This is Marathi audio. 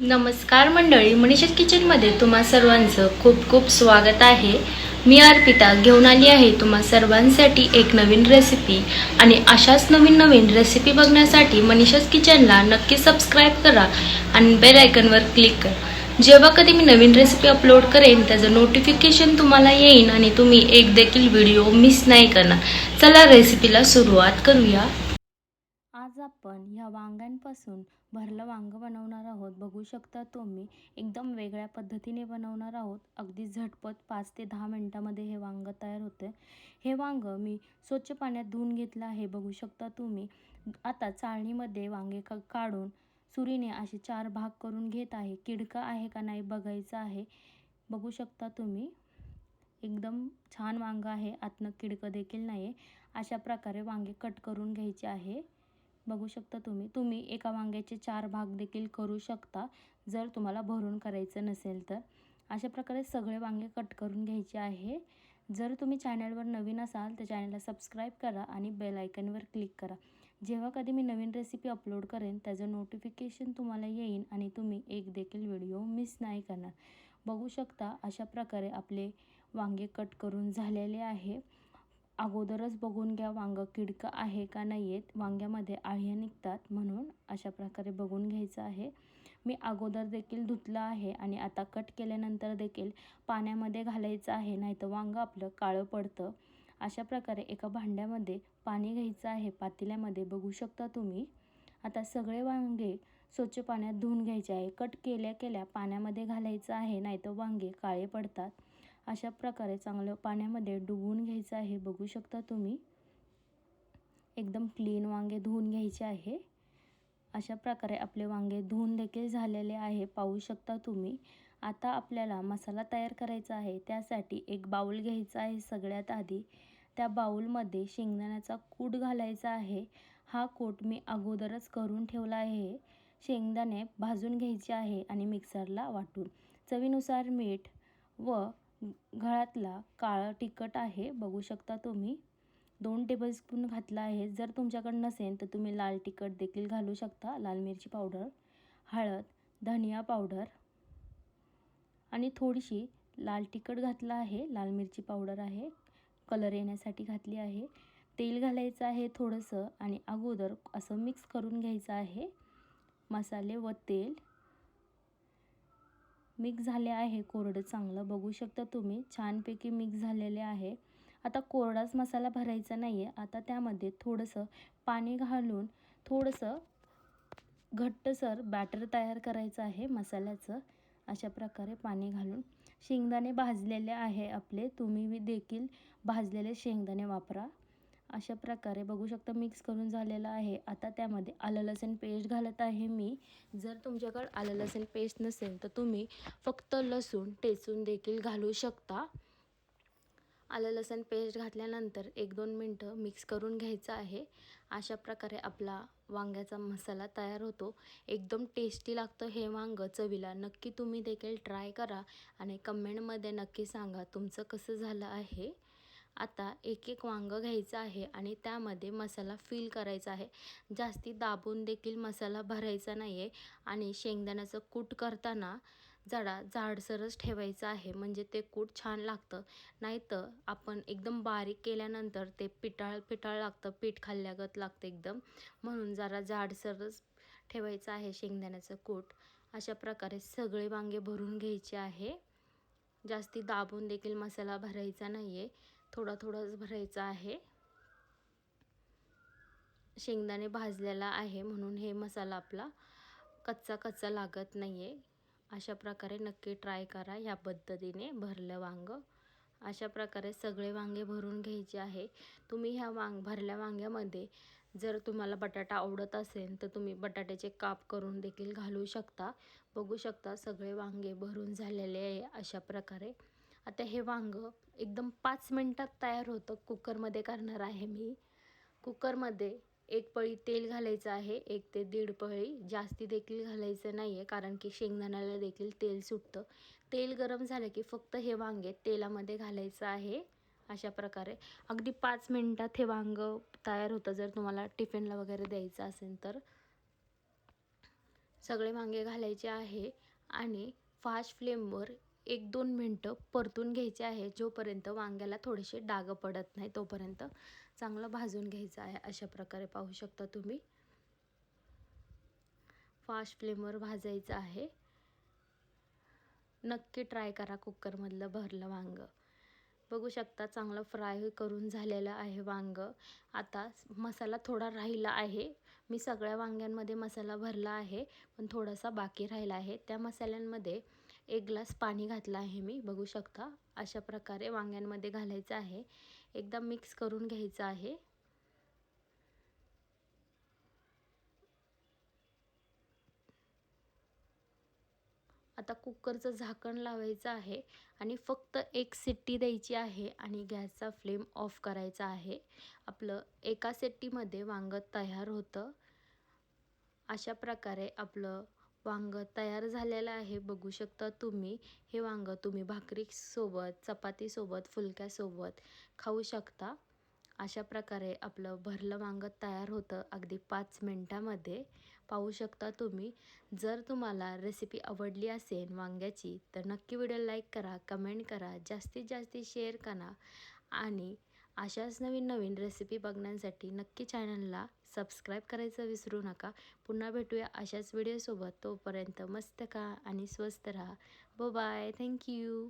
नमस्कार मंडळी मनीषा किचनमध्ये तुम्हा सर्वांचं खूप खूप स्वागत आहे. मी अर्पिता घेऊन आली आहे तुम्हा सर्वांसाठी एक नवीन रेसिपी आणि अशाच नवीन नवीन रेसिपी बघण्यासाठी मनीषाच किचनला नक्की सबस्क्राईब करा आणि बेल आयकनवर क्लिक करा. जेव्हा कधी मी नवीन रेसिपी अपलोड करेन त्याचं नोटिफिकेशन तुम्हाला येईन आणि तुम्ही एक देखील व्हिडिओ मिस नाही करणार. चला रेसिपीला सुरुवात करूया. ह्या वांग्यांपासून भरलं वांग बनवणार आहोत. बघू शकता तुम्ही एकदम वेगळ्या पद्धतीने बनवणार आहोत. अगदी झटपट पाच ते दहा मिनटामध्ये हे वांग तयार होतं हे वांग मी स्वच्छ पाण्यात धुवून घेतलं आहे. बघू शकता तुम्ही आता चाळणीमध्ये वांगे का काढून सुरीने असे चार भाग करून घेत आहे. किडका आहे का नाही बघायचं आहे. बघू शकता तुम्ही एकदम छान वांग आहे. आतनं किडकं देखील नाही आहे अशा प्रकारे वांगे कट करून घ्यायचे आहे. बघू शकता तुम्ही. तुम्ही एका वांग्याचे चार भाग देखील करू शकता जर तुम्हाला भरून करायचं नसेल तर. अशा प्रकारे सगळे वांगे कट करून घ्यायचे आहे. जर तुम्ही चॅनलवर नवीन असाल तर चॅनलला सबस्क्राईब करा आणि बेल आयकनवर क्लिक करा. जेव्हा कधी मी नवीन रेसिपी अपलोड करेन त्याचं नोटिफिकेशन तुम्हाला येईन आणि तुम्ही एक देखील व्हिडिओ मिस नाही करणार. बघू शकता अशा प्रकारे आपले वांगे कट करून झालेले आहे. अगोदरच बघून घ्या वांगं किडकं आहे का नाही आहेत वांग्यामध्ये आळ्या निघतात म्हणून अशा प्रकारे बघून घ्यायचं आहे. मी अगोदर देखील धुतलं आहे आणि आता कट केल्यानंतर देखील पाण्यामध्ये घालायचं आहे नाहीतर वांगं आपलं काळं पडतं. अशा प्रकारे एका भांड्यामध्ये पाणी घ्यायचं आहे. पातेल्यामध्ये बघू शकता तुम्ही. आता सगळे वांगे स्वच्छ पाण्यात धुवून घ्यायचे आहे. कट केल्या केल्या पाण्यामध्ये घालायचं आहे नाहीतर वांगे काळे पडतात. अशा प्रकारे चांगलं पाण्यामध्ये डुबवून घ्यायचं आहे. बघू शकता तुम्ही. एकदम क्लीन वांगे धुवून घ्यायचे आहे. अशा प्रकारे आपले वांगे धुवून देखील झालेले आहे. पाहू शकता तुम्ही. आता आपल्याला मसाला तयार करायचा आहे. त्यासाठी एक बाऊल घ्यायचा आहे सगळ्यात आधी. त्या बाऊलमध्ये शेंगदाण्याचा कूट घालायचा आहे. हा कूट मी अगोदरच करून ठेवला आहे. शेंगदाणे भाजून घ्यायचे आहे आणि मिक्सरला वाटून. चवीनुसार मीठ व घळातला काळं तिखट आहे बघू शकता तुम्ही. दोन टेबलस्पून घातला आहे. जर तुमच्याकडे नसेल तर तुम्ही लाल तिखट देखील घालू शकता. लाल मिरची पावडर हळद धनिया पावडर आणि थोडीशी लाल तिखट घातलं आहे. लाल मिरची पावडर आहे. कलर येण्यासाठी घातली आहे. तेल घालायचं आहे थोडंसं आणि अगोदर असं मिक्स करून घ्यायचं आहे. मसाले व तेल मिक्स झाले आहे कोरडं चांगलं. बघू शकता तुम्ही छानपैकी मिक्स झालेले आहे. आता कोरडाच मसाला भरायचा नाही आहे आता त्यामध्ये थोडंसं पाणी घालून थोडंसं घट्टसर बॅटर तयार करायचं आहे मसाल्याचं. अशा प्रकारे पाणी घालून शेंगदाणे भाजलेले आहे आपले. तुम्ही देखील भाजलेले शेंगदाणे वापरा. अशा प्रकारे बघू शकता मिक्स करून झालेलं आहे. आता त्यामध्ये आलं लसूण पेस्ट घालत आहे मी. जर तुमच्याकडं आलं लसूण पेस्ट नसेल तर तुम्ही फक्त लसूण टेचून देखील घालू शकता. आलं लसूण पेस्ट घातल्यानंतर एक दोन मिनटं मिक्स करून घ्यायचं आहे. अशा प्रकारे आपला वांग्याचा मसाला तयार होतो. एकदम टेस्टी लागतं हे वांगं चवीला. नक्की तुम्ही देखील ट्राय करा आणि कमेंटमध्ये नक्की सांगा तुमचं कसं झालं आहे. आता एक एक वांगं घ्यायचं आहे आणि त्यामध्ये मसाला फिल करायचा आहे. जास्ती दाबून देखील मसाला भरायचा नाही आहे आणि शेंगदाण्याचं कूट करताना जरा जाडसरच ठेवायचं आहे. म्हणजे ते कूट छान लागतं. नाहीतर आपण एकदम बारीक केल्यानंतर ते पिटाळ पिटाळ लागतं. पीठ खाल्ल्यागत लागतं एकदम. म्हणून जरा जाडसरच ठेवायचं आहे शेंगदाण्याचं कूट. अशा प्रकारे सगळे वांगे भरून घ्यायचे आहे. जास्ती दाबून देखील मसाला भरायचा नाही आहे थोडा थोडाच भरायचा आहे. शेंगदाणे भाजलेला आहे म्हणून हे मसाला आपला कच्चा कच्चा लागत नाही आहे अशा प्रकारे नक्की ट्राय करा ह्या पद्धतीने भरलं वांगं. अशा प्रकारे सगळे वांगे भरून घ्यायचे आहे. तुम्ही ह्या वांग भरल्या वांग्यामध्ये जर तुम्हाला बटाटा आवडत असेल तर तुम्ही बटाट्याचे काप करून देखील घालू शकता. बघू शकता सगळे वांगे भरून झालेले आहे अशा प्रकारे. आता हे वांगं एकदम पाच मिनटात तयार होतं. कुकरमध्ये करणार आहे मी. कुकरमध्ये एक पळी तेल घालायचं आहे. एक ते दीड पळी. जास्ती देखील घालायचं नाही आहे कारण की शेंगदाण्याला देखील तेल सुटतं. तेल गरम झालं की फक्त हे वांगे तेलामध्ये घालायचं आहे. अशा प्रकारे. अगदी पाच मिनटात हे वांगं तयार होतं. जर तुम्हाला टिफिनला वगैरे द्यायचं असेल तर. सगळे वांगे घालायचे आहे. आणि फास्ट फ्लेमवर एक दोन मिनटं परतून घ्यायचे आहे जोपर्यंत वांग्याला थोडेसे डाग पडत नाही तोपर्यंत चांगलं भाजून घ्यायचं आहे अशा प्रकारे पाहू शकता तुम्ही. फास्ट फ्लेमवर भाजायचं आहे. नक्की ट्राय करा कुकरमधलं भरलं वांगं. बघू शकता चांगलं फ्राय करून झालेलं आहे वांगं. आता मसाला थोडा राहिला आहे. मी सगळ्या वांग्यांमध्ये मसाला भरला आहे पण थोडासा बाकी राहिला आहे. त्या मसाल्यांमध्ये एक ग्लास पाणी घातलं आहे मी बघू शकता. अशा प्रकारे वांग्यांमध्ये घालायचं आहे. एकदा मिक्स करून घ्यायचं आहे. आता कुकरचं झाकण लावायचं आहे आणि फक्त एक सिट्टी द्यायची आहे आणि गॅसचा फ्लेम ऑफ करायचा आहे. आपलं एका सिट्टीमध्ये वांगं तयार होतं. अशा प्रकारे आपलं वांग तयार झालेलं आहे बघू शकता तुम्ही. हे वांग तुम्ही भाकरीसोबत चपातीसोबत फुलक्यासोबत खाऊ शकता. अशा प्रकारे आपलं भरलं वांगं तयार होतं अगदी पाच मिनटामध्ये. पाहू शकता तुम्ही. जर तुम्हाला रेसिपी आवडली असेल वांग्याची तर नक्की व्हिडिओ लाईक करा कमेंट करा जास्तीत जास्त शेअर करा. आणि अशाच नवीन नवीन रेसिपी बघण्यासाठी नक्की चॅनलला सबस्क्राईब करायचं विसरू नका. पुन्हा भेटूया अशाच व्हिडिओसोबत तोपर्यंत मस्त का आणि स्वस्त राहा. Bye thank you